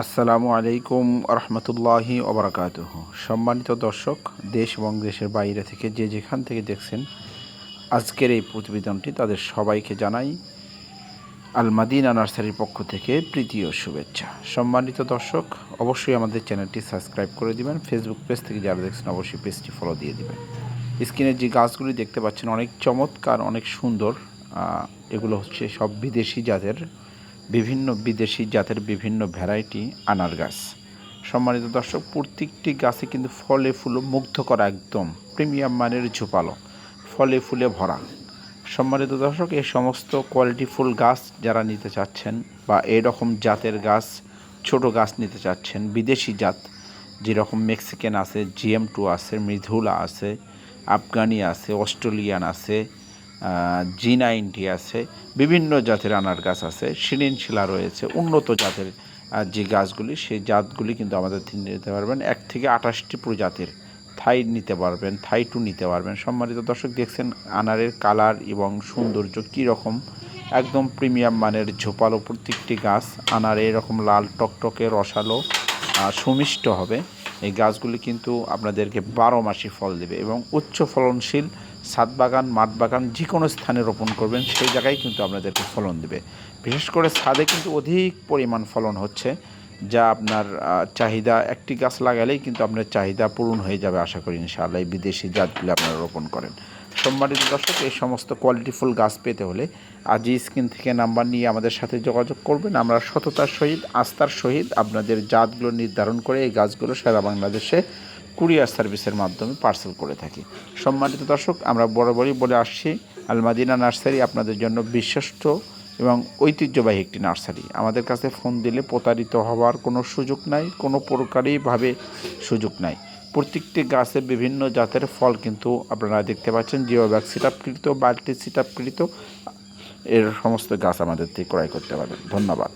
আসসালামু আলাইকুম রহমতুল্লাহি ওবরাকাত সম্মানিত দর্শক, দেশ এবং দেশের বাইরে থেকে যে যেখান থেকে দেখছেন, আজকের এই প্রতিবেদনটি তাদের সবাইকে জানাই আল মাদিনা নার্সারির পক্ষ থেকে প্রীতি ও শুভেচ্ছা। সম্মানিত দর্শক, অবশ্যই আমাদের চ্যানেলটি সাবস্ক্রাইব করে দিবেন, ফেসবুক পেজ থেকে যারা দেখছেন, অবশ্যই পেজটি ফলো দিয়ে দিবেন। স্ক্রিনে যে গাছগুলি দেখতে পাচ্ছেন, অনেক চমৎকার, অনেক সুন্দর এগুলো হচ্ছে সব বিদেশি জাতের বিভিন্ন বিদেশি জাতের বিভিন্ন ভ্যারাইটি আনার গাছ। সম্মানিত দর্শক, প্রত্যেকটি গাছে কিন্তু ফলে ফুলে মুগ্ধ করা একদম প্রিমিয়াম মানের ঝোপালো, ফলে ফুলে ভরা। সম্মানিত দর্শক, এই সমস্ত কোয়ালিটি ফুল গাছ যারা নিতে চাচ্ছেন বা এরকম জাতের গাছ, ছোট গাছ নিতে চাচ্ছেন, বিদেশি জাত, যেরকম মেক্সিকান আছে, জিএম টু আছে, মৃধুলা আছে, আফগানি আছে, অস্ট্রেলিয়ান আছে জি নাইনটি আছে, বিভিন্ন জাতের আনার গাছ আছে শিলা রয়েছে, উন্নত জাতের যে গাছগুলি, সেই জাতগুলি কিন্তু আমাদের থেকে নিতে পারবেন। এক থেকে আঠাশটি প্রজাতির থাই নিতে পারবেন, থাই টু নিতে পারবেন। সম্মানিত দর্শক, দেখছেন আনারের কালার এবং সৌন্দর্য রকম একদম প্রিমিয়াম মানের ঝোপালো প্রত্যেকটি গাছ, আনার এরকম লাল টকটকে রসালো সুমিষ্ট হবে। এই গাছগুলি কিন্তু আপনাদেরকে বারো মাসই ফল দেবে এবং উচ্চ ফলনশীল সাত বাগান, মাঠ বাগান যে কোনো স্থানে রোপণ করবেন, সেই জায়গায় কিন্তু আপনাদেরকে ফলন দেবে। বিশেষ করে ছাদে কিন্তু অধিক পরিমাণ ফলন হচ্ছে। যা আপনার চাহিদা, একটি গাছ লাগালেই কিন্তু আপনার চাহিদা পূরণ হয়ে যাবে আশা করি ইনশাআল্লাহ, এই বিদেশি জাতগুলি আপনারা রোপণ করেন। সম্মানিত দর্শক, এই সমস্ত কোয়ালিটিফুল গাছ পেতে হলে আজই স্ক্রিন থেকে নাম্বার নিয়ে আমাদের সাথে যোগাযোগ করবেন। আমরা সততার সহিত, আস্থার সহিত আপনাদের জাতগুলো নির্ধারণ করে এই গাছগুলো সারা বাংলাদেশে কুরিয়ার সার্ভিসের মাধ্যমে পার্সেল করে থাকি। সম্মানিত দর্শক, আমরা বরাবরই বলে আসছি, আলমাদিনা নার্সারি আপনাদের জন্য বিশ্বস্ত এবং ঐতিহ্যবাহী একটি নার্সারি। আমাদের কাছে ফোন দিলে প্রতারিত হওয়ার কোনো সুযোগ নাই, কোনো প্রকারইভাবে সুযোগ নাই। প্রত্যেকটি গাছে বিভিন্ন জাতের ফল কিন্তু আপনারা দেখতে পাচ্ছেন জিও ব্যাগ সিটাপকৃত, বাল্টি সিটাপকৃত, এর সমস্ত গাছ আমাদের থেকে ক্রয় করতে পারেন ধন্যবাদ।